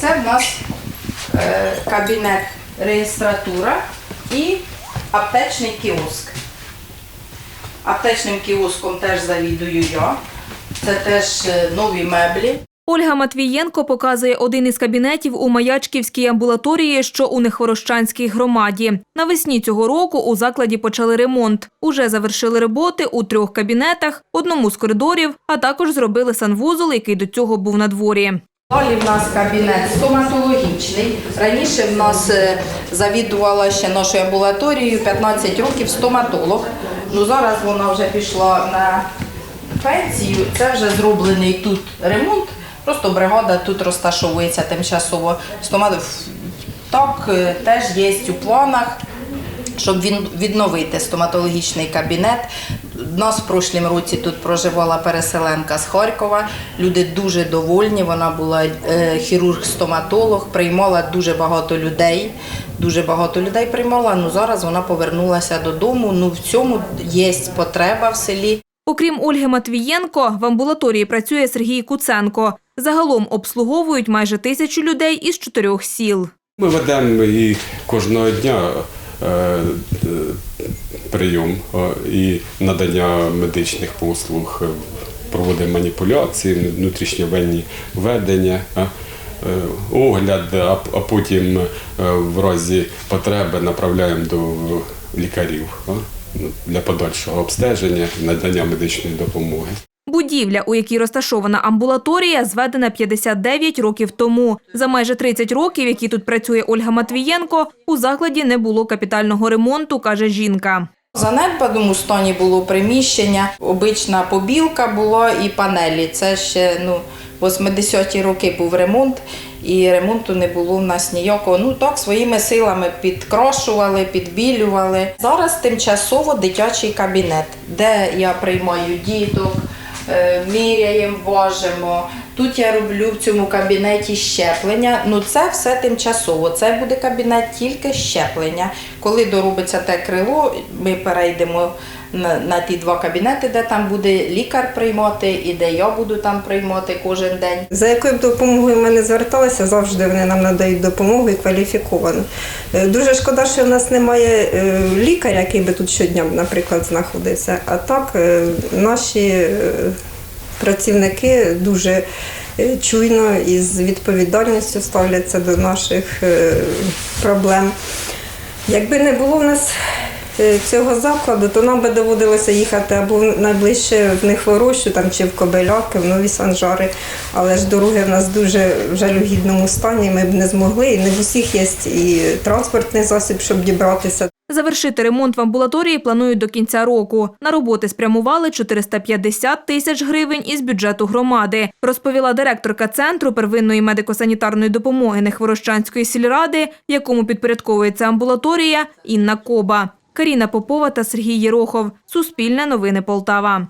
Це в нас е, кабінет реєстратура і аптечний кіоск. Аптечним кіоском теж завідую я. Це теж е, нові меблі. Ольга Матвієнко показує один із кабінетів у Маячківській амбулаторії, що у Нехворощанській громаді. Навесні цього року у закладі почали ремонт. Уже завершили роботи у трьох кабінетах, одному з коридорів, а також зробили санвузол, який до цього був на дворі. Далі в нас кабінет стоматологічний. Раніше в нас е, завідувала ще нашою амбулаторією 15 років стоматолог. Ну зараз вона вже пішла на пенсію. Це вже зроблений тут ремонт. Просто бригада тут розташовується тимчасово. Стомат... Так е, теж є у планах щоб відновити стоматологічний кабінет. Нас в прошлім році тут проживала переселенка з Харкова. Люди дуже довольні. Вона була е, хірург-стоматолог, приймала дуже багато людей. Дуже багато людей приймала. Ну зараз вона повернулася додому. Ну в цьому є потреба в селі. Окрім Ольги Матвієнко, в амбулаторії працює Сергій Куценко. Загалом обслуговують майже тисячу людей із чотирьох сіл. Ми ведемо і кожного дня прийом е, і надання медичних послуг, е, проводимо маніпуляції, внутрішньовенні введення, е, е, огляд, а, потім е, в разі потреби направляємо до лікарів е, для подальшого обстеження, надання медичної допомоги. Будівля, у якій розташована амбулаторія, зведена 59 років тому. За майже 30 років, які тут працює Ольга Матвієнко, у закладі не було капітального ремонту, каже жінка. Занедбаному стані було приміщення, обична побілка була і панелі. Це ще ну, 80-ті роки був ремонт, і ремонту не було в нас ніякого. Ну так, своїми силами підкрошували, підбілювали. Зараз тимчасово дитячий кабінет, де я приймаю діток, міряємо, важимо. Тут я роблю в цьому кабінеті щеплення. Ну це все тимчасово. Це буде кабінет тільки щеплення. Коли доробиться те крило, ми перейдемо на, на ті два кабінети, де там буде лікар приймати, і де я буду там приймати кожен день. За якою б допомогою ми не зверталися, завжди вони нам надають допомогу і кваліфіковану. Е, Дуже шкода, що в нас немає е, лікаря, який би тут щодня, наприклад, знаходився. А так е, наші працівники дуже чуйно і з відповідальністю ставляться до наших проблем. Якби не було в нас цього закладу, то нам би доводилося їхати або найближче в Нехворощу там, чи в Кобиляки, в Нові Санжари. Але ж дороги в нас дуже в жалюгідному стані, ми б не змогли. І не в усіх є і транспортний засіб, щоб дібратися. Завершити ремонт в амбулаторії планують до кінця року. На роботи спрямували 450 тисяч гривень із бюджету громади, розповіла директорка центру первинної медико-санітарної допомоги Нехворощанської сільради, якому підпорядковується амбулаторія Інна Коба. Каріна Попова та Сергій Єрохов. Суспільне новини Полтава.